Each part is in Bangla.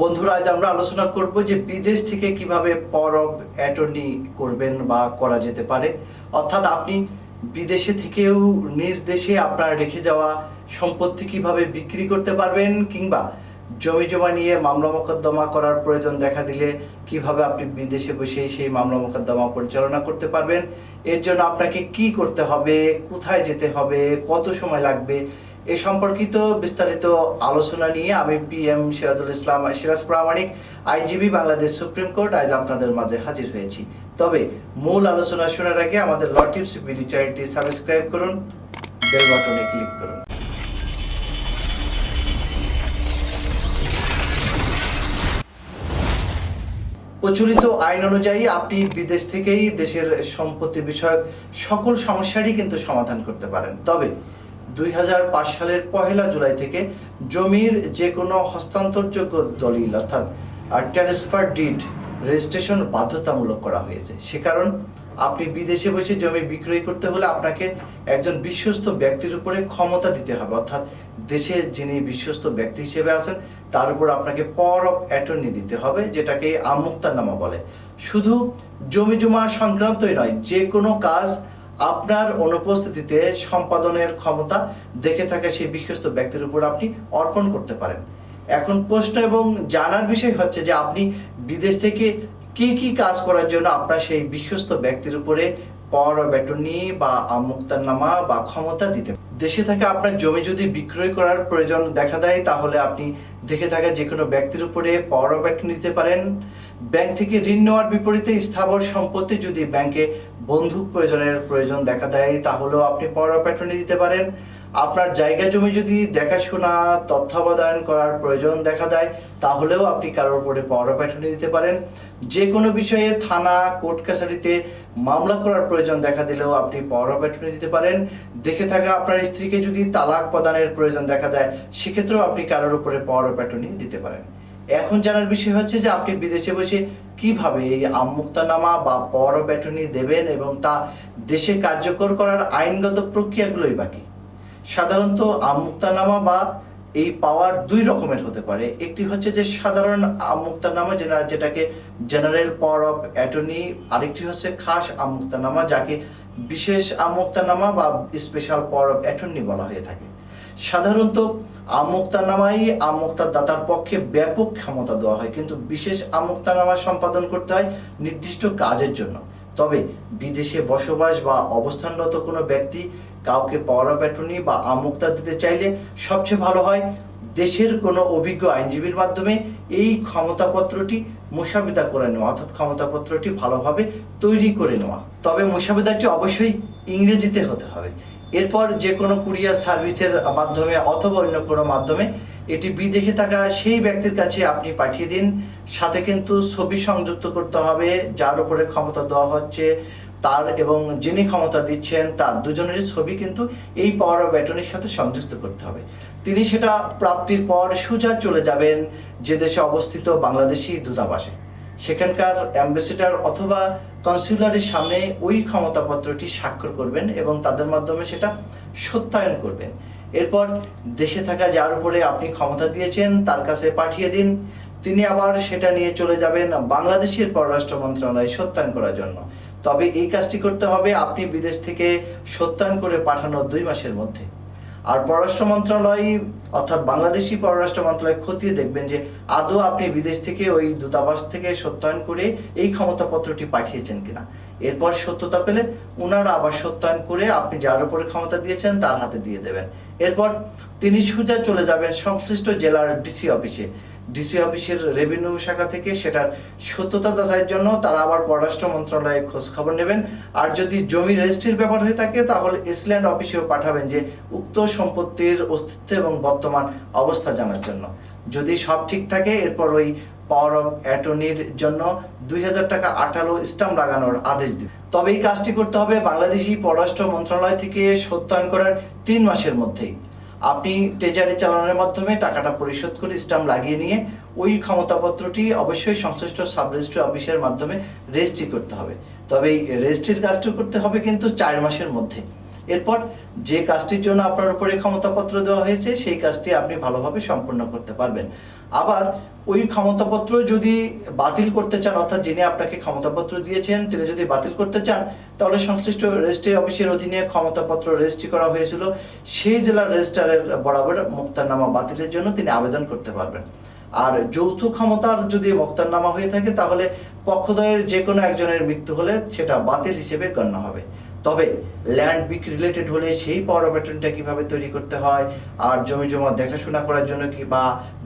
বন্ধুরা, আজ আমরা আলোচনা করব যে বিদেশ থেকে কীভাবে পর অফ অ্যাটর্নি করবেন বা করা যেতে পারে। অর্থাৎ আপনি বিদেশে থেকেও নিজ দেশে আপনার রেখে যাওয়া সম্পত্তি কীভাবে বিক্রি করতে পারবেন কিংবা জমি জমা নিয়ে মামলা মোকদ্দমা করার প্রয়োজন দেখা দিলে কীভাবে আপনি বিদেশে বসে সেই মামলা মোকদ্দমা পরিচালনা করতে পারবেন, এর জন্য আপনাকে কি করতে হবে, কোথায় যেতে হবে, কত সময় লাগবে এ সম্পর্কিত বিস্তারিত আলোচনা নিয়ে আমি পি এম সিরাজুল ইসলাম, সিরাজ প্রামাণিক, আইনজীবী, বাংলাদেশ সুপ্রিম কোর্ট আজ আপনাদের মাঝে হাজির হয়েছি। তবে মূল আলোচনা শোনার আগে আমাদের ল টিপস বিডি চ্যানেলটি সাবস্ক্রাইব করুন, বেল বাটনে ক্লিক করুন। প্রচলিত আইন অনুযায়ী আপনি বিদেশ থেকেই দেশের সম্পত্তি বিষয়ক সকল সমস্যারই কিন্তু সমাধান করতে পারেন। তবে দুই হাজার পাঁচ সালের পহেলা জুলাই থেকে জমির যে কোনো হস্তান্তরযোগ্য দলিল অর্থাৎ ট্রান্সফার ডিড রেজিস্ট্রেশন বাধ্যতামূলক করা হয়েছে। সে কারণ আপনি বিদেশে বসে জমি বিক্রয় করতে হলে আপনাকে একজন বিশ্বস্ত ব্যক্তির উপরে ক্ষমতা দিতে হবে। অর্থাৎ দেশের যিনি বিশ্বস্ত ব্যক্তি হিসেবে আছেন, তার উপর আপনাকে পাওয়ার অফ অ্যাটর্নি দিতে হবে, যেটাকে আমুক্তারনামা বলে। শুধু জমি জমা সংক্রান্তই নয় যে কোনো কাজ আপনার অনুপস্থিতিতে সম্পাদনের ক্ষমতা দেখে থাকা সেই বিশ্বস্ত ব্যক্তির উপর আপনি অর্পণ করতে পারেন। এখন প্রশ্ন এবং জানার বিষয় হচ্ছে যে আপনি বিদেশ থেকে কি কি কাজ করার জন্য আপনার সেই বিশ্বস্ত ব্যক্তির উপরে পাওয়ার অফ অ্যাটর্নি বা আমুক্তারনামা বা ক্ষমতা দিতে দেশে থেকে আপনার জমি যদি বিক্রয় করার প্রয়োজন দেখা দেয়, তাহলে আপনি দেখে থাকা যে কোনো ব্যক্তির উপরে পাওয়ার অ্যাটর্নি দিতে পারেন। ব্যাংক থেকে ঋণ নেওয়ার বিপরীতে স্থাবর সম্পত্তি যদি ব্যাংকে বন্ধুক প্রয়োজনের প্রয়োজন দেখা দেয়, তাহলেও আপনি পাওয়ার অফ অ্যাটর্নি দিতে পারেন। আপনার জায়গা জমি যদি দেখাশোনা তত্ত্বাবধান করার প্রয়োজন দেখা দেয়, তাহলেও আপনি কারোর উপরে পাওয়ার অফ অ্যাটর্নি দিতে পারেন। যে কোনো বিষয়ে থানা, কোর্ট কাছারিতে মামলা করার প্রয়োজন দেখা দিলেও আপনি পাওয়ার অফ অ্যাটর্নি দিতে পারেন। দেখে থাকা আপনার স্ত্রীকে যদি তালাক প্রদানের প্রয়োজন দেখা দেয়, সেক্ষেত্রেও আপনি কারোর উপরে পাওয়ার অফ অ্যাটর্নি দিতে পারেন। এখন জানার বিষয় হচ্ছে যে আপনি বিদেশে বসে কীভাবে এই আমুক্তানামা বা পর অ্যাটর্নি দেবেন এবং তা দেশে কার্যকর করার আইনগত প্রক্রিয়াগুলোই বাকি সাধারণত আমুক্তানামা বা এই পাওয়ার দুই রকমের হতে পারে। একটি হচ্ছে যে সাধারণ আমুক্তানামা যেটা যেটাকে জেনারেল পাওয়ার অফ অ্যাটর্নি, আরেকটি হচ্ছে খাস আমুক্তানামা, যাকে বিশেষ আমুক্তানামা বা স্পেশাল পাওয়ার অফ অ্যাটর্নি বলা হয়ে থাকে। সাধারণত আমুক্তানামাই আমুক্তার দাতার পক্ষে ব্যাপক ক্ষমতা দেওয়া হয়, কিন্তু বিশেষ আমুক্তানামা সম্পাদন করতে হয় নির্দিষ্ট কাজের জন্য। তবে বিদেশে বসবাস বা অবস্থানরত কোনো ব্যক্তি কাউকে পাওয়ার অ্যাটর্নি বা আমুক্তা দিতে চাইলে সবচেয়ে ভালো হয় দেশের কোনো অভিজ্ঞ আইনজীবীর মাধ্যমে এই ক্ষমতাপত্রটি মুসাবিদা করে নেওয়া, অর্থাৎ ক্ষমতাপত্রটি ভালোভাবে তৈরি করে নেওয়া। তবে মুসাবিদাটি অবশ্যই ইংরেজিতে হতে হবে। এরপর যে কোনো কুরিয়ার সার্ভিসের মাধ্যমে অথবা অন্য কোনো মাধ্যমে এটি বিদেশে থাকা সেই ব্যক্তির কাছে আপনি পাঠিয়ে দিন। সাথে কিন্তু ছবি সংযুক্ত করতে হবে, যার উপরে ক্ষমতা দেওয়া হচ্ছে, তার এবং যিনি ক্ষমতা দিচ্ছেন, তার দুজনেরই ছবি কিন্তু এই পাওয়ার অফ অ্যাটর্নির সাথে সংযুক্ত করতে হবে। তিনি সেটা প্রাপ্তির পর সোজা চলে যাবেন যে দেশে অবস্থিত বাংলাদেশি দূতাবাসে। সেখানকার অ্যাম্বাসেডার অথবা কনসুলারের সামনে ওই ক্ষমতাপত্রটি স্বাক্ষর করবেন এবং তাদের মাধ্যমে সেটা সত্যায়ন করবেন। এরপর দেশে থাকা যার উপরে আপনি ক্ষমতা দিয়েছেন, তার কাছে পাঠিয়ে দিন। তিনি আবার সেটা নিয়ে চলে যাবেন বাংলাদেশের পররাষ্ট্র মন্ত্রণালয়ে সত্যায়ন করার জন্য। তবে এই কাজটি করতে হবে আপনি বিদেশ থেকে সত্যায়ন করে পাঠানোর দুই মাসের মধ্যে। আর পররাষ্ট্র মন্ত্রণালয়, অর্থাৎ বাংলাদেশি পররাষ্ট্র মন্ত্রণালয় খতিয়ে দেখবেন যে আদৌ আপনি বিদেশ থেকে ওই দূতাবাস থেকে সত্যায়ন করে এই ক্ষমতাপত্রটি পাঠিয়েছেন কিনা। এরপর সত্যতা পেলে ওনারা আবার সত্যায়ন করে আপনি যার উপরে ক্ষমতা দিয়েছেন তার হাতে দিয়ে দেবেন। এরপর তিনি সোজা চলে যাবেন সংশ্লিষ্ট জেলার ডিসি অফিসে। ডিসি অফিসের রেভিনিউ শাখা থেকে সেটার সত্যতা যাচাইয়ের জন্য তারা আবার পররাষ্ট্র মন্ত্রণালয়ে খোঁজ খবর নেবেন। আর যদি জমি রেজিস্ট্রির ব্যাপার হয়ে থাকে, তাহলে ইসল্যান্ড অফিসেও পাঠাবেন যে উক্ত সম্পত্তির অস্তিত্ব এবং বর্তমান অবস্থা জানার জন্য। যদি সব ঠিক থাকে, এরপর ওই পাওয়ার অফ অ্যাটর্নির জন্য দুই হাজার টাকা আঠালো স্টাম্প লাগানোর আদেশ দিবে। তবে এই কাজটি করতে হবে বাংলাদেশি পররাষ্ট্র মন্ত্রণালয় থেকে সত্যায়ন করার তিন মাসের মধ্যেই। আপনি ট্রেজারি চালানোর মাধ্যমে টাকাটা পরিশোধ করে স্টাম্প লাগিয়ে নিয়ে ওই ক্ষমতাপত্রটি অবশ্যই সংশ্লিষ্ট সাব রেজিস্ট্রি অফিসের মাধ্যমে রেজিস্ট্রি করতে হবে। তবে এই রেজিস্ট্রির কাজটি করতে হবে কিন্তু চার মাসের মধ্যে। এরপর যে কাজটির জন্য আপনার উপরে ক্ষমতাপত্র দেওয়া হয়েছে, সেই কাজটি আপনি ভালোভাবে সম্পন্ন করতে পারবেন। আবার ওই ক্ষমতাপত্র যদি বাতিল করতে চান, অর্থাৎ যিনি আপনাকে ক্ষমতাপত্র দিয়েছেন, তিনি যদি বাতিল করতে চান, তাহলে সংশ্লিষ্ট রেজিস্ট্রি অফিসের অধীনে ক্ষমতাপত্র রেজিস্ট্রি করা হয়েছিল। সেই জেলার রেজিস্ট্রারের বরাবর মুক্তারনামা বাতিলের জন্য তিনি আবেদন করতে পারবেন। আর যৌথ ক্ষমতার যদি মোক্তারনামা হয়ে থাকে, তাহলে পক্ষদ্বয়ের যে কোনো একজনের মৃত্যু হলে সেটা বাতিল হিসেবে গণ্য হবে। তবে ল্যান্ড বিক রিলেটেড হলে সেই পাওয়ার অফ কীভাবে তৈরি করতে হয়? আর জমি জমা দেখাশোনা করার জন্য কি বা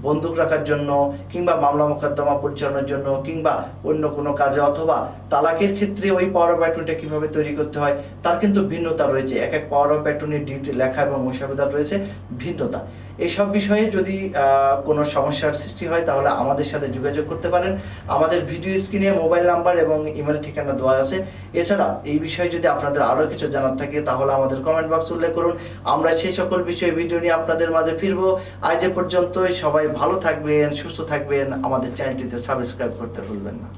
বন্দুক রাখার জন্য কিংবা মামলা মোকদ্দমা পরিচালনার জন্য কিংবা অন্য কোনো কাজে অথবা তালাকের ক্ষেত্রে ওই পাওয়ার অফ কীভাবে তৈরি করতে হয়? তার কিন্তু ভিন্নতা রয়েছে। এক এক পাওয়ার অফ অ্যাটর্নির ডিউটি লেখা এবং মুসাবেদার রয়েছে ভিন্নতা। এইসব বিষয়ে যদি কোনো সমস্যার সৃষ্টি হয় তাহলে আমাদের সাথে যোগাযোগ করতে পারেন। আমাদের ভিডিও স্ক্রিনে মোবাইল নাম্বার এবং ইমেল ঠিকানা দেওয়া আছে। এছাড়া এই বিষয়ে যদি আপনাদের আরও কিছু জানার থাকে, তাহলে আমাদের কমেন্ট বক্স উল্লেখ করুন। আমরা সেই সকল বিষয়ে ভিডিও নিয়ে আপনাদের মাঝে ফিরবো। আজ এ পর্যন্তই। সবাই ভালো থাকবেন, সুস্থ থাকবেন। আমাদের চ্যানেলটিতে সাবস্ক্রাইব করতে ভুলবেন না।